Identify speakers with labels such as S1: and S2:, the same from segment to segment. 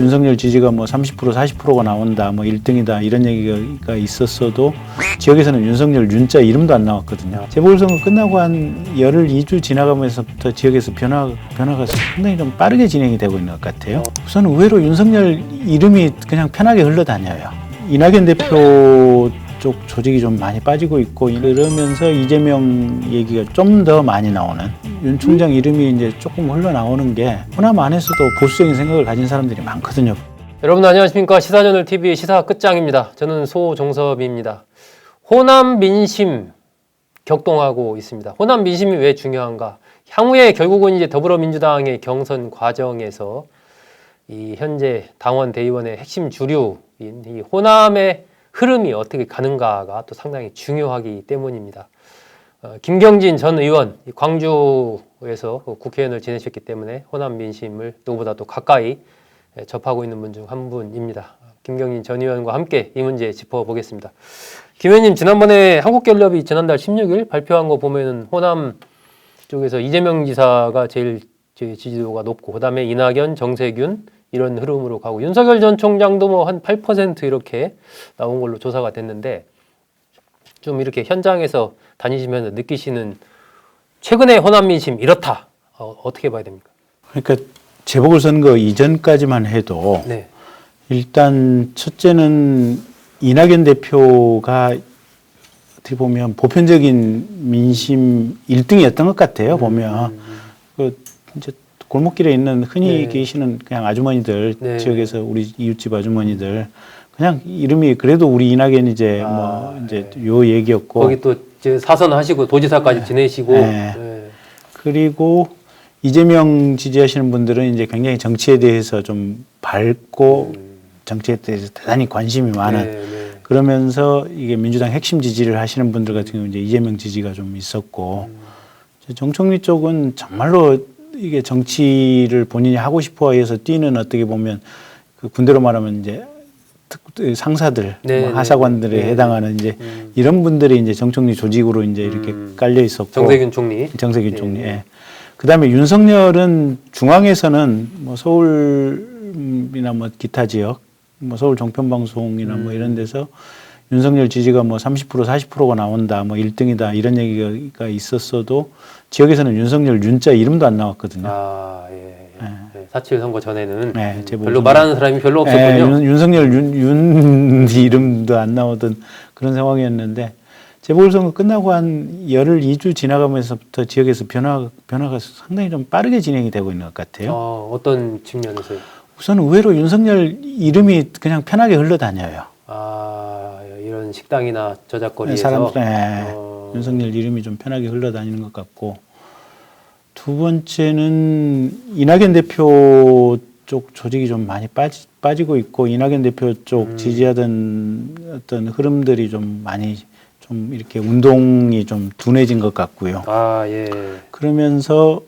S1: 윤석열 지지가 뭐 30% 40%가 나온다 뭐 1등이다 이런 얘기가 있었어도 지역에서는 윤석열 윤자 이름도 안 나왔거든요. 재보궐선거 끝나고 한 열흘 2주 지나가면서부터 지역에서 변화 변화가 상당히 좀 빠르게 진행이 되고 있는 것 같아요. 우선 의외로 윤석열 이름이 그냥 편하게 흘러다녀요. 이낙연 대표 쪽 조직이 좀 많이 빠지고 있고 이러면서 이재명 얘기가 좀 더 많이 나오는 윤 총장 이름이 이제 조금 흘러나오는 게 호남 안에서도 보수적인 생각을 가진 사람들이 많거든요.
S2: 여러분 안녕하십니까 시사저널 TV 시사 끝장입니다. 저는 소종섭입니다. 호남 민심 격동하고 있습니다. 호남 민심이 왜 중요한가? 향후에 결국은 이제 더불어민주당의 경선 과정에서 이 현재 당원 대의원의 핵심 주류인 이 호남의 흐름이 어떻게 가는가가 또 상당히 중요하기 때문입니다. 어, 김경진 전 의원 이 광주에서 그 국회의원을 지내셨기 때문에 호남 민심을 누구보다 도 가까이 예, 접하고 있는 분 중 한 분입니다. 김경진 전 의원과 함께 이 문제 짚어보겠습니다. 김 의원님 지난번에 한국갤럽이 지난달 16일 발표한 거 보면은 호남 쪽에서 이재명 지사가 제일 제 지지도가 높고 그 다음에 이낙연, 정세균 이런 흐름으로 가고 윤석열 전 총장도 뭐 한 8% 이렇게 나온 걸로 조사가 됐는데 좀 이렇게 현장에서 다니시면서 느끼시는 최근의 호남 민심 이렇다 어, 어떻게 봐야 됩니까?
S1: 그러니까 재보궐선거 이전까지만 해도
S2: 네.
S1: 일단 첫째는 이낙연 대표가 어떻게 보면 보편적인 민심 1등이었던 것 같아요. 보면 그 이제 골목길에 있는 흔히
S2: 네.
S1: 계시는 그냥 아주머니들
S2: 네.
S1: 지역에서 우리 이웃집 아주머니들 그냥 이름이 그래도 우리 이낙연 이제
S2: 아,
S1: 뭐 이제 요 얘기였고
S2: 거기 또 이제 사선 하시고 도지사까지 지내시고
S1: 네.
S2: 네.
S1: 그리고 이재명 지지하시는 분들은 이제 굉장히 정치에 대해서 좀 밝고 정치에 대해서 대단히 관심이 많은
S2: 네, 네.
S1: 그러면서 이게 민주당 핵심 지지를 하시는 분들 같은 경우 이제 이재명 지지가 좀 있었고 이제 정청래 쪽은 정말로 이게 정치를 본인이 하고 싶어 해서 뛰는 어떻게 보면 그 군대로 말하면 이제 특- 상사들,
S2: 네,
S1: 뭐
S2: 네.
S1: 하사관들에
S2: 네.
S1: 해당하는 이제
S2: 음.
S1: 이런 분들이 이제 정청래 조직으로 이제 이렇게
S2: 음.
S1: 깔려 있었고
S2: 정세균 총리
S1: 정세균
S2: 네.
S1: 총리. 예. 그다음에 윤석열은 중앙에서는 뭐 서울이나 뭐 기타 지역, 뭐 서울 종편 방송이나 뭐 이런 데서 윤석열 지지가 뭐 30% 40%가 나온다, 뭐 1등이다 이런 얘기가 있었어도 지역에서는 윤석열 윤자 이름도 안 나왔거든요.
S2: 아 예. 예. 네. 4.7 선거 전에는
S1: 네,
S2: 음, 별로. 말하는 사람이 별로
S1: 예,
S2: 없었군요.
S1: 윤, 윤석열 윤, 윤 이름도 안 나오던 그런 상황이었는데 재보궐선거 끝나고 한 열흘 2주 지나가면서부터 지역에서 변화, 변화가 상당히 좀 빠르게 진행이 되고 있는 것 같아요.
S2: 어, 어떤 측면에서요?
S1: 우선 의외로 윤석열 이름이 그냥 편하게 흘러다녀요.
S2: 아 이런 식당이나 저작거리에서
S1: 사람, 예,
S2: 어,
S1: 윤석열 이름이 좀 편하게 흘러다니는 것 같고 두 번째는 이낙연 대표 쪽 조직이 좀 많이 빠지, 빠지고 있고 이낙연 대표 쪽
S2: 음.
S1: 지지하던 어떤 흐름들이 좀 많이 좀 이렇게 운동이 좀 둔해진 것 같고요.
S2: 아 예.
S1: 그러면서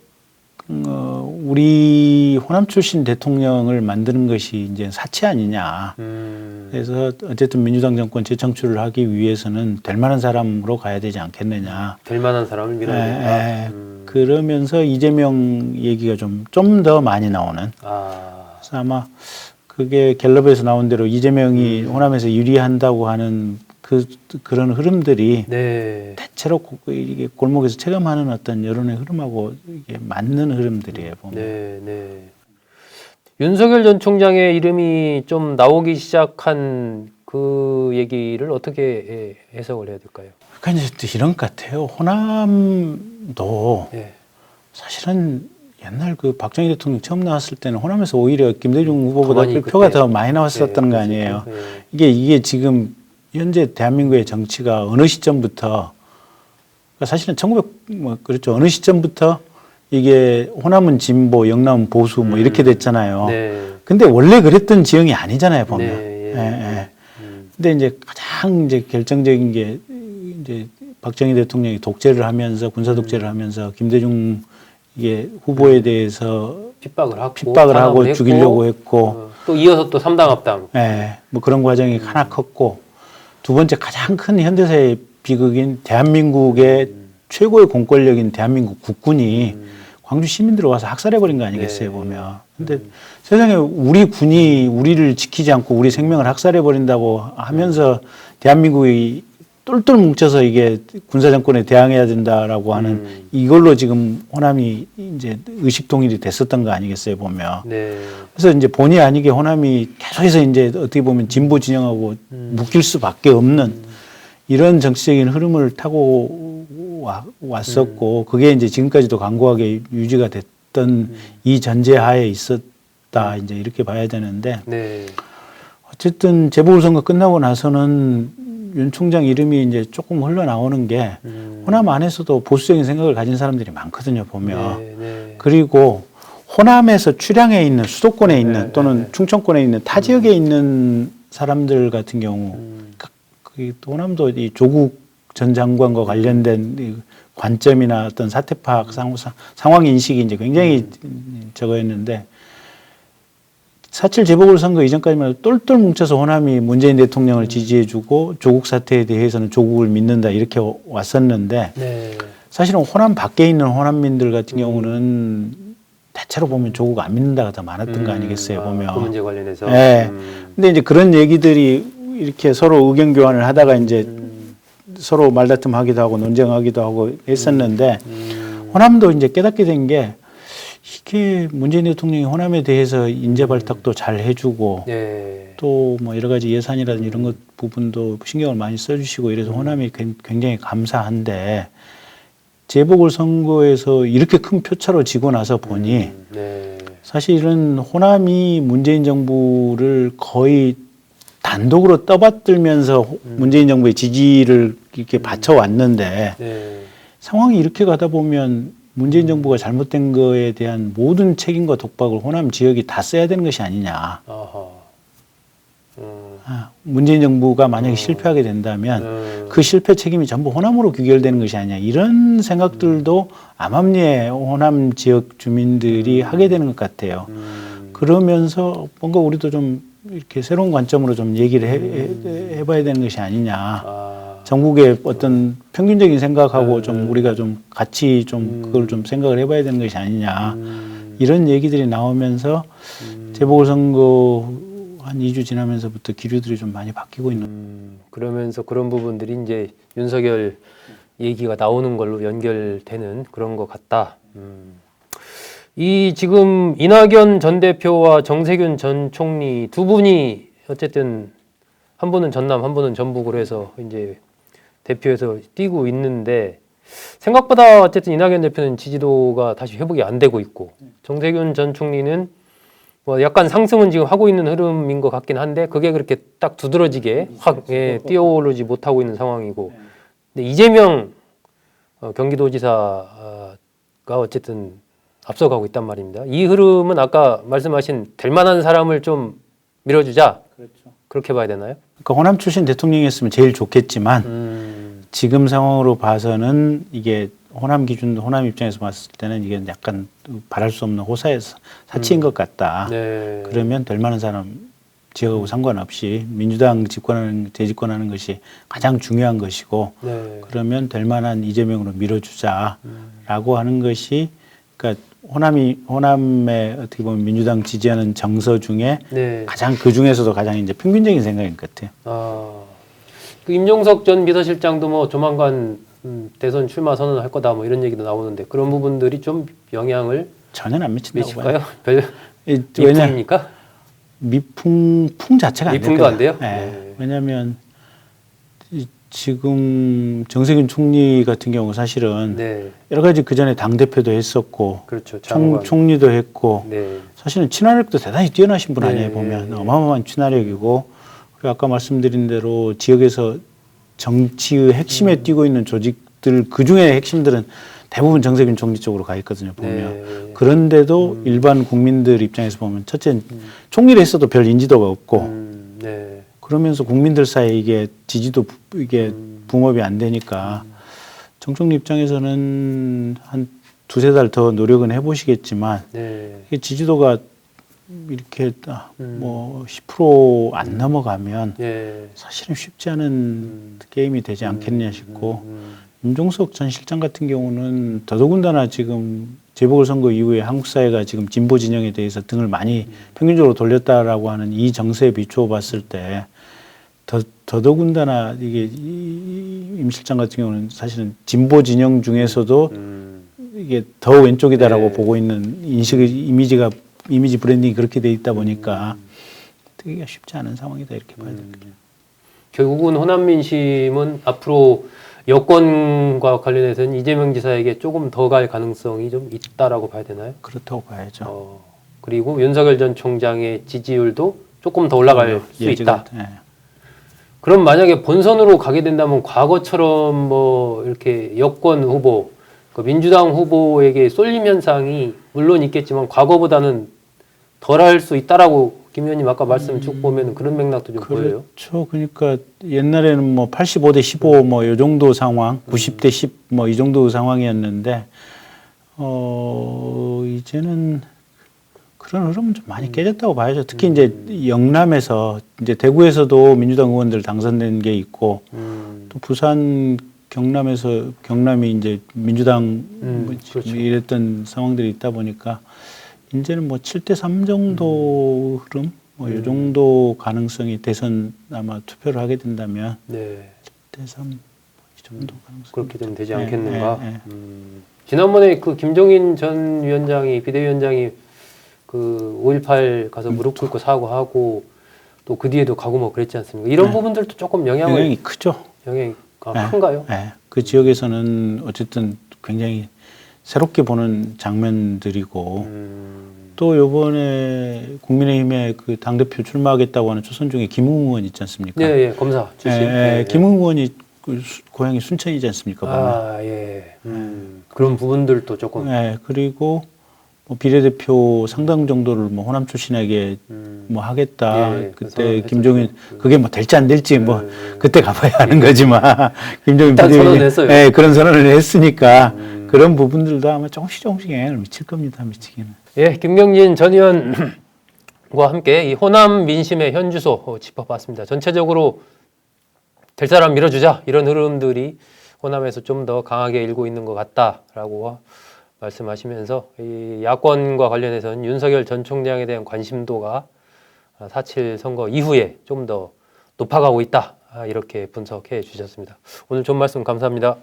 S1: 어, 우리 호남 출신 대통령을 만드는 것이 이제 사치 아니냐.
S2: 음,
S1: 그래서 어쨌든 민주당 정권 재창출을 하기 위해서는 될 만한 사람으로 가야 되지 않겠느냐.
S2: 될 만한 사람을 밀어야.
S1: 예.
S2: 음,
S1: 그러면서 이재명 얘기가 좀 좀 더 많이 나오는.
S2: 아
S1: 그래서 아마 그게 갤럽에서 나온 대로 이재명이
S2: 음.
S1: 호남에서 유리한다고 하는 그 그런 흐름들이
S2: 네.
S1: 대체로 고- 이게 골목에서 체감하는 어떤 여론의 흐름하고 이게 맞는 흐름들이에요. 보면.
S2: 네, 네. 윤석열 전 총장의 이름이 좀 나오기 시작한 그 얘기를 어떻게 예, 해석을 해야 될까요?
S1: 그러니까 이제 또 이런 것 같아요. 호남도
S2: 예.
S1: 사실은 옛날 그 박정희 대통령 처음 나왔을 때는 호남에서 오히려 김대중 후보보다
S2: 가만히
S1: 표가
S2: 그때-
S1: 더 많이 나왔었던
S2: 예,
S1: 거 아니에요.
S2: 예.
S1: 이게 이게 지금 현재 대한민국의 정치가 어느 시점부터 그러니까 사실은 1900 뭐 그렇죠 어느 시점부터 이게 호남은 진보, 영남은 보수 뭐 이렇게 됐잖아요.
S2: 네.
S1: 근데 원래 그랬던 지형이 아니잖아요 보면.
S2: 네, 예.
S1: 예, 예.
S2: 음,
S1: 근데 이제 가장 이제 결정적인 게 이제 박정희 대통령이 독재를 하면서 군사 독재를
S2: 음.
S1: 하면서 김대중 이게 후보에 대해서
S2: 핍박을 하고
S1: 핍박을 하고
S2: 했고,
S1: 죽이려고 했고
S2: 어, 또 이어서 또 삼당 합당.
S1: 예, 뭐 그런 과정이 하나 컸고 두 번째 가장 큰 현대사의 비극인 대한민국의 최고의 공권력인 대한민국 국군이
S2: 음,
S1: 광주 시민들을 와서 학살해버린 거 아니겠어요
S2: 네.
S1: 보면. 근데 세상에 우리 군이 우리를 지키지 않고 우리 생명을 학살해버린다고 하면서 대한민국이 똘똘 뭉쳐서 이게 군사정권에 대항해야 된다라고 하는
S2: 음.
S1: 이걸로 지금 호남이 이제 의식 통일이 됐었던 거 아니겠어요 보면.
S2: 네.
S1: 그래서 이제 본의 아니게 호남이 계속해서 이제 어떻게 보면 진보 진영하고
S2: 음.
S1: 묶일 수밖에 없는 이런 정치적인 흐름을 타고 와, 왔었고 그게 이제 지금까지도 강고하게 유지가 됐던 이 전제하에 있었다 이제 이렇게 봐야 되는데
S2: 네.
S1: 어쨌든 재보궐선거 끝나고 나서는 윤 총장 이름이 이제 조금 흘러나오는 게
S2: 음.
S1: 호남 안에서도 보수적인 생각을 가진 사람들이 많거든요 보면
S2: 네. 네.
S1: 그리고 호남에서 출향해 있는 수도권에 있는
S2: 네,
S1: 또는
S2: 네, 네.
S1: 충청권에 있는 타 지역에 있는 사람들 같은 경우
S2: 음.
S1: 그- 그 호남도 이 조국 전 장관과 관련된 이 관점이나 어떤 사태 파악 상, 상황 인식이 이제 굉장히
S2: 음.
S1: 저거였는데 사칠 재보궐 선거 이전까지만 해도 똘똘 뭉쳐서 호남이 문재인
S2: 음.
S1: 대통령을 지지해주고 조국 사태에 대해서는 조국을 믿는다 이렇게 왔었는데
S2: 네.
S1: 사실은 호남 밖에 있는 호남민들
S2: 음.
S1: 같은 경우는 대체로 보면 조국 안 믿는다가 더 많았던 거
S2: 음.
S1: 아니겠어요
S2: 아,
S1: 보면.
S2: 그 문제 관련해서.
S1: 네.
S2: 음.
S1: 근데 이제 그런 얘기들이 이렇게 서로 의견 교환을 하다가 이제
S2: 음.
S1: 서로 말다툼하기도 하고 논쟁하기도 하고 했었는데
S2: 음.
S1: 호남도 이제 깨닫게 된 게 이게 문재인 대통령이 호남에 대해서 인재 발탁도 잘 해주고
S2: 네.
S1: 또뭐 여러 가지 예산이라든지 이런 것 부분도 신경을 많이 써주시고 이래서 호남이 굉- 굉장히 감사한데 재보궐 선거에서 이렇게 큰 표차로 지고 나서 보니
S2: 음. 네.
S1: 사실은 호남이 문재인 정부를 거의 단독으로 떠받들면서 호-
S2: 음.
S1: 문재인 정부의 지지를 이렇게 바쳐왔는데
S2: 네.
S1: 상황이 이렇게 가다 보면 문재인 정부가 잘못된 거에 대한 모든 책임과 독박을 호남 지역이 다 써야 되는 것이 아니냐.
S2: 음.
S1: 아, 문재인 정부가 만약에
S2: 어.
S1: 실패하게 된다면
S2: 음.
S1: 그 실패 책임이 전부 호남으로 귀결되는 것이 아니냐 이런 생각들도 암암리에 호남 지역 주민들이 하게 되는 것 같아요.
S2: 음.
S1: 그러면서 뭔가 우리도 좀 이렇게 새로운 관점으로 좀 얘기를 해, 해, 해 봐야 되는 것이 아니냐.
S2: 아.
S1: 전국의 어떤 평균적인 생각하고
S2: 네.
S1: 좀 우리가 좀 같이 좀
S2: 음.
S1: 그걸 좀 생각을 해봐야 되는 것이 아니냐.
S2: 음.
S1: 이런 얘기들이 나오면서
S2: 음.
S1: 재보궐선거 한 2주 지나면서부터 기류들이 좀 많이 바뀌고 있는
S2: 음, 그러면서 그런 부분들이 이제 윤석열 얘기가 나오는 걸로 연결되는 그런 것 같다. 음. 이 지금 이낙연 전 대표와 정세균 전 총리 두 분이 어쨌든 한 분은 전남, 한 분은 전북으로 해서 이제 대표에서 뛰고 있는데 생각보다 어쨌든 이낙연 대표는 지지도가 다시 회복이 안 되고 있고 정세균 전 총리는 뭐 약간 상승은 지금 하고 있는 흐름인 것 같긴 한데 그게 그렇게 딱 두드러지게 확 예, 뛰어오르지 못하고 있는 상황이고 근데 이재명 어, 경기도지사가 어쨌든 앞서가고 있단 말입니다. 이 흐름은 아까 말씀하신 될 만한 사람을 좀 밀어주자 그렇게 봐야 되나요?
S1: 그러니까 호남 출신 대통령이었으면 제일 좋겠지만
S2: 음,
S1: 지금 상황으로 봐서는 이게 호남 기준 호남 입장에서 봤을 때는 이게 약간 바랄 수 없는 호사에서 사치인 것 같다.
S2: 네.
S1: 그러면 될 만한 사람 지역하고 상관없이 민주당 집권하는 재집권하는 것이 가장 중요한 것이고
S2: 네.
S1: 그러면 될 만한 이재명으로 밀어주자라고
S2: 음,
S1: 하는 것이 그러니까 호남이 호남의 어떻게 보면 민주당 지지하는 정서 중에
S2: 네.
S1: 가장 그 중에서도 가장 이제 평균적인 생각인 것 같아요.
S2: 아, 그 임종석 전 비서실장도 뭐 조만간 음, 대선 출마 선언할 거다 뭐 이런 얘기도 나오는데 그런 부분들이 좀 영향을
S1: 전혀 안 미친다고 봐요.
S2: 미칠까요? 별
S1: 이- 왜냐
S2: 미풍입니까?
S1: 미풍 풍 자체가 안
S2: 미풍도 안. 돼요?
S1: 예.
S2: 네.
S1: 왜냐하면 이- 지금 정세균 총리 같은 경우 사실은
S2: 네,
S1: 여러 가지 그 전에 당 대표도 했었고
S2: 그렇죠.
S1: 총,
S2: 장관.
S1: 총 리도 했고
S2: 네,
S1: 사실은 친화력도 대단히 뛰어나신 분 아니에요
S2: 네,
S1: 보면
S2: 네.
S1: 어마어마한 친화력이고 그리고 아까 말씀드린 대로 지역에서 정치의 핵심에
S2: 음.
S1: 뛰고 있는 조직들 그 중에 핵심들은 대부분 정세균 총리 쪽으로 가 있거든요 보면
S2: 네.
S1: 그런데도 일반 국민들 입장에서 보면 첫째 총리를 했어도 별 인지도가 없고
S2: 음, 네,
S1: 그러면서 국민들 사이에 이게 지지도 부- 이게
S2: 음.
S1: 붕업이 안 되니까 정 총리 입장에서는 한 두세 달 더 노력은 해보시겠지만
S2: 네,
S1: 이게 지지도가 이렇게 아,
S2: 음.
S1: 뭐 10%안 넘어가면
S2: 네.
S1: 사실은 쉽지 않은
S2: 음.
S1: 게임이 되지 않겠냐 싶고
S2: 음,
S1: 임종석 전 실장 같은 경우는 더더군다나 지금 재보궐선거 이후에 한국 사회가 지금 진보 진영에 대해서 등을 많이 평균적으로 돌렸다라고 하는 이 정세에 비추어 봤을 때 더, 더더군다나 이게 임 실장 같은 경우는 사실은 진보 진영 중에서도
S2: 음,
S1: 이게 더 왼쪽이다라고
S2: 네.
S1: 보고 있는 인식 이미지가 이미지 브랜딩이 그렇게 돼 있다 보니까 되기가 쉽지 않은 상황이다 이렇게 봐야 되겠죠.
S2: 결국은 호남 민심은 앞으로 여권과 관련해서는 이재명 지사에게 조금 더 갈 가능성이 좀 있다라고 봐야 되나요?
S1: 그렇다고 봐야죠.
S2: 어, 그리고 윤석열 전 총장의 지지율도 조금 더 올라갈 수
S1: 예지가-
S2: 있다.
S1: 예.
S2: 그럼 만약에 본선으로 가게 된다면 과거처럼 뭐 이렇게 여권 후보, 그 민주당 후보에게 쏠림 현상이 물론 있겠지만 과거보다는 덜 할 수 있다라고 김 의원님 아까 말씀 쭉 보면 그런 맥락도 좀 보여요.
S1: 그렇죠. 그러니까 옛날에는 뭐 85대 15 뭐 요 정도 상황, 90대 10 뭐 이 정도 상황이었는데 어 이제는 그런 흐름은 좀 많이 깨졌다고 봐야죠. 특히 이제 영남에서 이제 대구에서도 민주당 의원들 당선된 게 있고
S2: 음,
S1: 또 부산 경남에서 경남이 이제 민주당
S2: 음,
S1: 뭐
S2: 그렇죠.
S1: 이랬던 상황들이 있다 보니까 이제는 뭐 7대 3 정도 흐름 뭐이
S2: 음.
S1: 정도 가능성이 대선 아마 투표를 하게 된다면
S2: 네.
S1: 7대 3이 정도 가능성
S2: 그렇게 되면 되지
S1: 네,
S2: 않겠는가.
S1: 네, 네.
S2: 음, 지난번에 그 김종인 전 위원장이 비대위원장이 그 5.18 가서 무릎 꿇고 사과하고 또 그 뒤에도 가고 뭐 그랬지 않습니까? 이런
S1: 네.
S2: 부분들도 조금 영향을
S1: 영향이 크죠.
S2: 영향이 아,
S1: 네.
S2: 큰가요?
S1: 네. 그 지역에서는 어쨌든 굉장히 새롭게 보는 장면들이고
S2: 음,
S1: 또 요번에 국민의힘에 그 당대표 출마하겠다고 하는 초선 중에 김웅 의원 있지 않습니까?
S2: 네, 예, 검사 출신.
S1: 예,
S2: 예, 예.
S1: 김웅 의원이 그 수- 고향이 순천이지 않습니까? 보면.
S2: 아, 예. 음, 그런 부분들도 조금.
S1: 예, 그리고 뭐 비례대표 상당 정도를 뭐 호남 출신에게
S2: 음,
S1: 뭐 하겠다.
S2: 예, 그
S1: 그때 김종인
S2: 했었죠.
S1: 그게 뭐 될지 안 될지 뭐
S2: 예, 예.
S1: 그때 가봐야 하는 거지만 김종인 비대위원이-
S2: 선언했어요.
S1: 예, 그런 선언을 했으니까
S2: 음.
S1: 그런 부분들도 아마 조금씩 조금씩 영향을 미칠 겁니다. 미치기는.
S2: 예, 김경진 전 의원과 함께 이 호남 민심의 현 주소 어, 짚어봤습니다. 전체적으로 될 사람 밀어주자 이런 흐름들이 호남에서 좀 더 강하게 일고 있는 것 같다라고 말씀하시면서 이 야권과 관련해서는 윤석열 전 총장에 대한 관심도가 4.7 선거 이후에 좀 더 높아가고 있다 아, 이렇게 분석해 주셨습니다. 오늘 좋은 말씀 감사합니다.